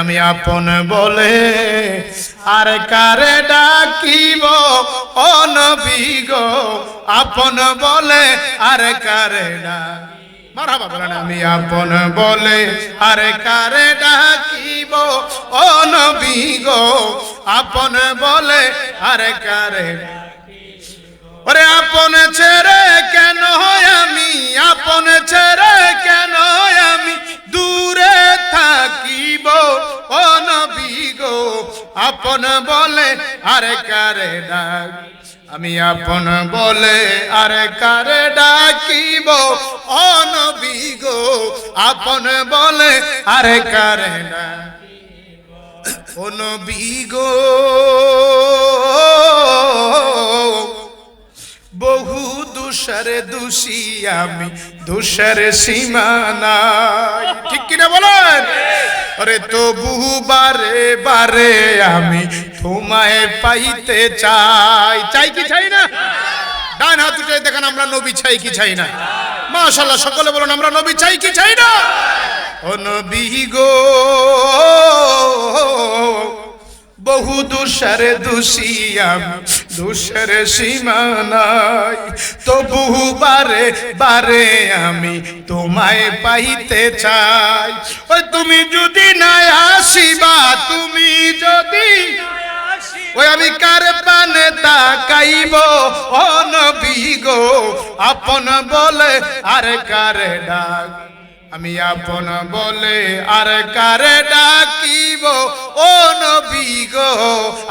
আমি আপন বলে আর কারে ডাকিব? অনবী গো, আপন বলে আর কারে ডাক আমি আপন বলে আরে কারে ডাকিব? ও নবী গো, আপন বলে আরে কারে ওরে আপন ছেড়ে কেন আমি? আপন ছেড়ে কেন আমি? দূরে থাকিব, ও নবী আপন বলে আরে কারে ডাক? আমি আপন বলে আরে কারে ডাকিব, ও নবী আপন বলে আরে কারে ডাকিব ও নবী দুষারে দোষী আমি, দুষারে সীমানাই ঠিক কিনা বলেন? আরে তো বহু বারে বারে আমি তোমায় পাইতে চাই। চাই কি চাই না? ডান হাত উঠে দেখেন আমরা নবী চাই কি চাই না। মাশাল্লাহ সকলে বলুন, আমরা নবী চাই কি চাই না? ও নবী গো বহু দুষারে দুষিয়াম, দুষারে সীমানাই তো বহু বারে বারে আমি তোমায় পাইতে চাই। ওই তুমি যদি না আসিবা, তুমি যদি ওই আমি কার পানে তাকাইব? ও নবী গো, আপন বলে আর কারে ডাক? আমি আপন বলে আর কারে ডাকিব? ও নবী গো,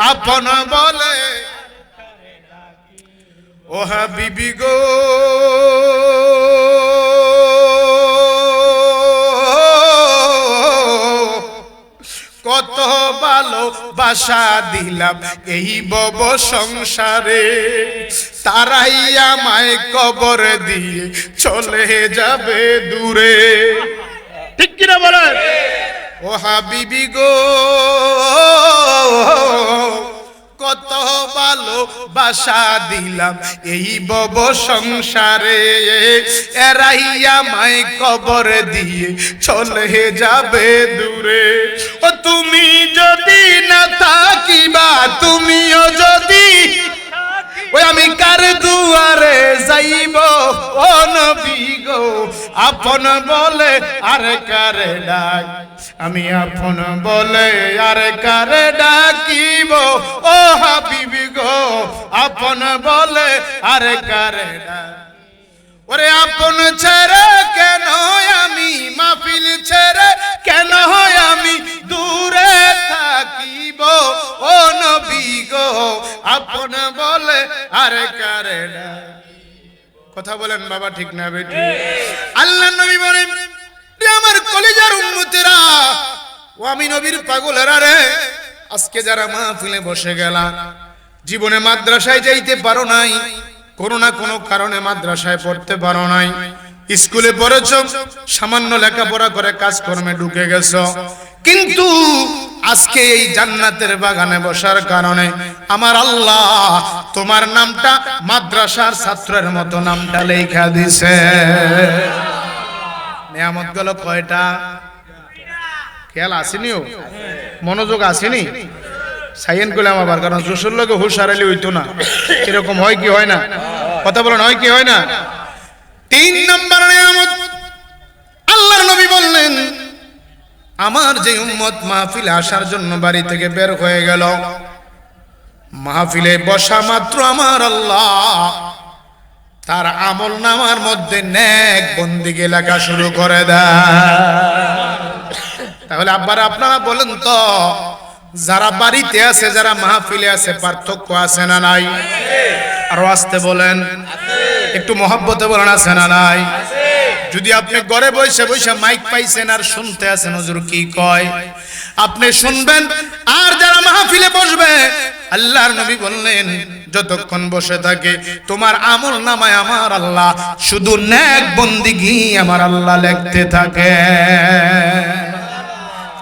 আপন বলে। ও হাবিবি গো। কত ভালো বাসা দিলাম এই বব সংসারে, তারাই আমায় কবর দিয়ে চলে যাবে দূরে। ঠিক কিনা বলেন? ও হাবিবি গো, কত ভালো বাসা দিলাম এই বব সংসারে। এরাই আমায় কবর দিয়ে চলে যাবে দূরে। ও তুমি যদি না থাকিবা, তুমিও যদি ওই আমি কার দুয়ারে যাইব? ও নবী গো, আপন বলে আর কারে ডাক? আমি আপন বলে আর কারে ডাকিব? ও হাবিবি গো, আপন বলে আর কারে ডাক? ওরে আপন ছেড়ে কেন আমি? মাহফিল ছেড়ে কেন আমি দূরে থাকিব? ও নবী গো, আপন বলে আরে কারে ডাক। কথা বলেন বাবা ঠিক না বেটি? আল্লাহ নবী বলেন "রে আমার কলিজার উম্মতেরা ও আমি নবীর পাগলেরা রে আজকে যারা মাহফিলে বসে গেলা জীবনে মাদ্রাসায় যাইতে পারো নাই কোনো না কোনো কারণে মাদ্রাসায় পড়তে পারো নাই স্কুলে পড়েছ সামান্য লেখাপড়া করে কাজকর্মে ঢুকে গেছ কিন্তু আজকে এই জান্নাতের বাগানে বসার কারণে আমার আল্লাহ তোমার নামটা মাদ্রাসার ছাত্রের মতো নামটা লেখা দিছে। নিয়ামত গেল কয়টা? খেয়াল আসেনি ও মনোযোগ আসেনি? সাইয়েন করলাম আবার, কারণ জোসর লোকে হুশ হারালে হইতো না। এরকম হয় কি হয় না? কথা বলেন, হয় কি হয় না? তিন নম্বর নিয়ামত, আল্লাহর নবী বললেন, আমার যে উম্মত মাহফিলে আসার জন্য বাড়ি থেকে বের হয়ে গেল। মাহফিলে বসা মাত্র আমার আল্লাহ। তার আমল নামার মধ্যে নেক বন্দিকে লেখা শুরু করে তাহলে আব্বারা, আপনারা বলেন তো, যারা বাড়িতে আছে, যারা মাহফিলে আছে, পার্থক্য আছে না নাই? আরও আসতে বলেন। একটু মহব্বতে বলেন, আছে না নাই? যদি আপনি ঘরে বসে বসে মাইক পাইছেন আর শুনতে আছেন, হুজুর কি কয়? আপনি শুনবেন, আর যারা মাহফিলে বসবে, আল্লাহর নবী বললেন, যতক্ষণ বসে থাকে, তোমার আমল নামায় আমার আল্লাহ, শুধু নেক বন্দিগি আমার আল্লাহ লিখতে থাকে।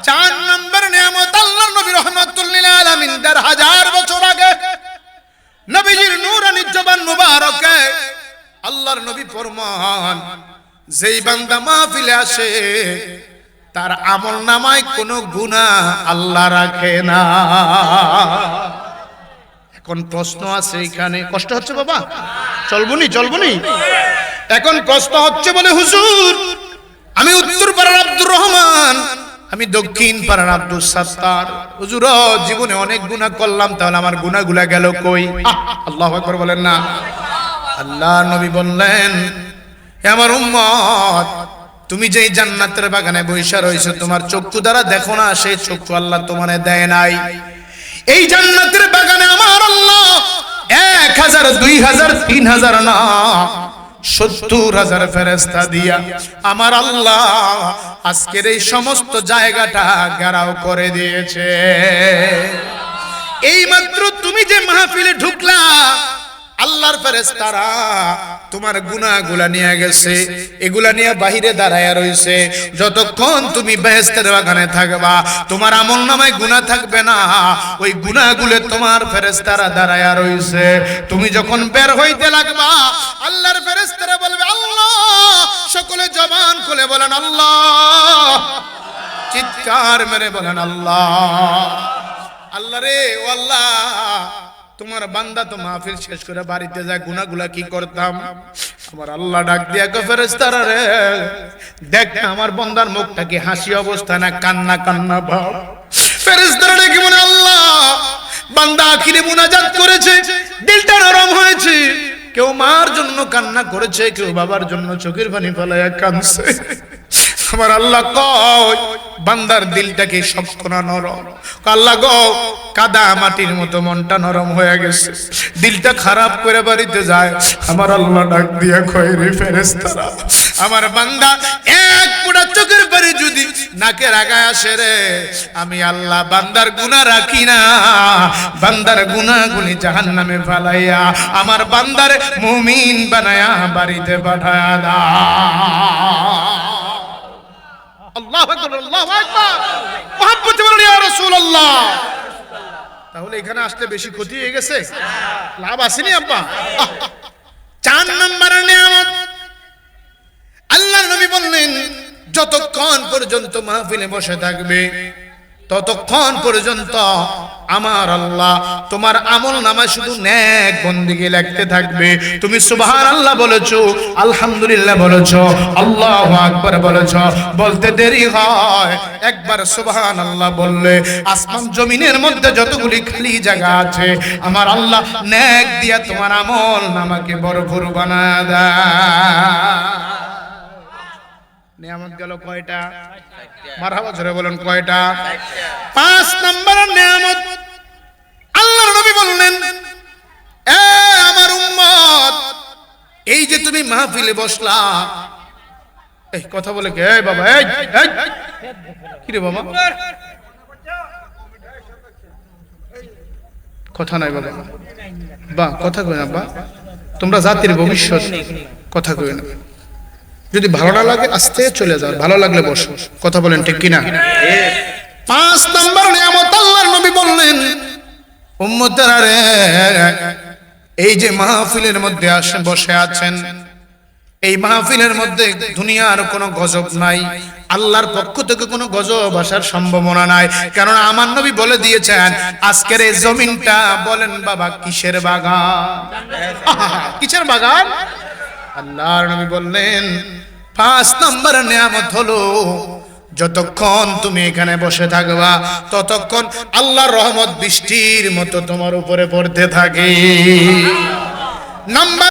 চার নম্বর নিয়ামত আল্লাহ নবী রহমাতুল্লিল আলামিন, দেড় হাজার বছর আগে নবীজির নূরানি জবান মুবারকে আল্লাহর নবী ফরমান যেই বান্দা মাহফিলে আসে, তার আমল নামায় কোনো গুণা আল্লাহ রাখে না। এখন প্রশ্ন আছে এখানে কষ্ট হচ্ছে বাবা? চলবনি চলবনি। এখন কষ্ট হচ্ছে বলে হুজুর, আমি উত্তর পাড়ার আব্দুর রহমান, আমি দক্ষিণ পাড়ার আব্দুল সাত্তার। হুজুর জীবনে অনেক গুনাহ করলাম, তাহলে আমার গুনাহগুলা গেল কই? আল্লাহ বলেন না। আল্লাহ নবী বললেন আমার উম্মত, তুমি যেই জান্নাতের বাগানে বৈশা রয়েছো, তোমার চক্ষু দ্বারা দেখো না, সেই চক্ষু আল্লাহ তোমারে দেয় নাই। এই জান্নাতের বাগানে আমার আল্লাহ এক হাজার, দুই হাজার, তিন হাজার না, সত্তর হাজার ফেরেস্তা দিয়া আমার আল্লাহ আজকের এই সমস্ত জায়গাটা ঘেরাও করে দিয়েছে। এই মাত্র তুমি যে মাহফিলে ঢুকলা আল্লাহর ফেরেস্তারা তোমার গুনাহগুলা নিয়ে গেছে। এগুলা নিয়ে বাহিরে দাঁড়ায় রইছে। যতক্ষণ তুমি বেহেস্তের বাগানে থাকবা, তোমার আমল নামায় গুনাহ থাকবে না। ওই গুনাহগুলো তোমার ফেরেস্তারা দাঁড়ায় রইছে। তুমি যখন বের হইতে লাগবা, আল্লাহর ফেরেস্তারা বলবে, আল্লাহ! সকলে জবান খুলে বলেন, আল্লাহ! চিৎকার মেরে বলেন, আল্লাহ! আল্লাহ রে, ও আল্লাহ! তোমার বান্দা তো মাহফিল শেষ করে বাড়িতে যায় গুনাগুলা কি করতাম? আমার আল্লাহ ডাক দিয়া গো ফেরেশতারা রে, দেখ আমার বান্দার মুখটা কি হাসি অবস্থা না কান্না কান্না ভাব। ফেরেশতারা ডেকে মনে আল্লাহ, বান্দা আখিরে মুনাজাত করেছে, দিলটা নরম হয়েছে। কেউ মার জন্য কান্না করেছে, কেউ বাবার জন্য চোখের পানি ফেলায় কাঁদছে। আমার আল্লাহ কয় বান্দার দিলটাকে শক্ত না নরম। আল্লাহ গো, কাদা মাটির মতো মনটা নরম হয়ে গেছে। দিলটা খারাপ করে বাড়িতে যায়। আমার আল্লাহ ডাক দিয়া কয়, রে ফেরেশতারা, আমার বান্দা এক পুরা চোখের পারে যদি নাকে আগায় আসে রে, আমি আল্লাহ বান্দার গুনাহ রাখি না। বান্দার গুনাহগুলি জাহান্নামে ফালাইয়া আমার বান্দার মুমিন বানায়া বাড়িতে পাঠায়া দা আল্লাহ বলেন ইয়া রাসূলুল্লাহ। তাহলে এখানে আসলে বেশি ক্ষতি হয়ে গেছে? লাভ আসেনি আব্বা। চার নম্বরের নিয়ামত। আল্লাহ নবী বললেন যতক্ষণ পর্যন্ত মাহফিলে বসে থাকবে ততক্ষণ পর্যন্ত আমার আল্লাহ, তোমার আমল নামা শুধু ন্যাক বন্দিকে লিখতে থাকবে। তুমি সুবহান আল্লাহ বলেছ, আলহামদুলিল্লাহ বলেছ, আল্লাহ আকবার বলেছ, বলতে দেরি হয়। একবার সুবহান আল্লাহ বললে, আসমান জমিনের মধ্যে যতগুলি খালি জায়গা আছে, আমার আল্লাহ ন্যাক দিয়া তোমার আমল নামাকে ভরপুর বানায় দেয়। নিয়ামত গেল কয়টা? মারহাবা ধরে বলেন, কয়টা? পাঁচ নম্বর নিয়ামত। বললেন এ আমার উম্মত এই যে তুমি মাহফিলে বসলা এই কথা বলে কে? বাবা এই এই কি রে বাবা? কথা নাই বাবা। বা কথা কই না বা। তোমরা জাতির ভবিষ্যৎ কথা কই না। যদি ভালো না লাগে আস্তে চলে যাও ভালো লাগলে বসো। কথা বলেন ঠিক কিনা? পাঁচ নম্বর নিয়ামত আল্লাহর নবী বললেন এই যে মাহফিলের মধ্যে আসে, বসে আছেন, এই মাহফিলের মধ্যে দুনিয়ার কোনো গজব নাই, আল্লাহর পক্ষ থেকে কোনো গজব আসার সম্ভাবনা নাই। কারণ আমার নবী বলে দিয়েছেন, আজকের এই জমিনটা বলেন বাবা, কিসের বাগান? কিসের বাগান? আল্লাহর নবী বললেন, পাঁচ নম্বর নিয়ামত হলো যতক্ষণ তুমি এখানে বসে থাকবা ততক্ষণ আল্লাহর রহমত বৃষ্টির মতো তোমার উপরে পড়তে থাকে। নাম্বার